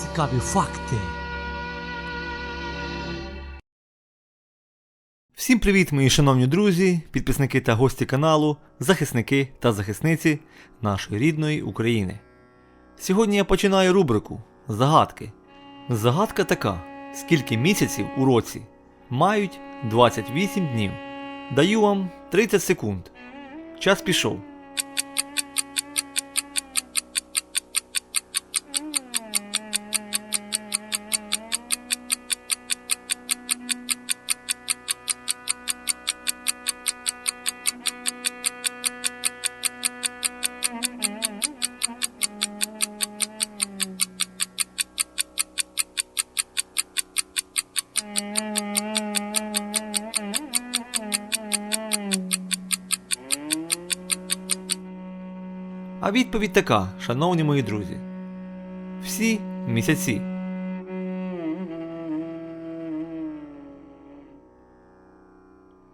Цікаві факти. Всім привіт, мої шановні друзі, підписники та гості каналу, захисники та захисниці нашої рідної України. Сьогодні я починаю рубрику Загадки. Загадка така: скільки місяців у році мають 28 днів. Даю вам 30 секунд. Час пішов. А відповідь така, шановні мої друзі. Всі місяці.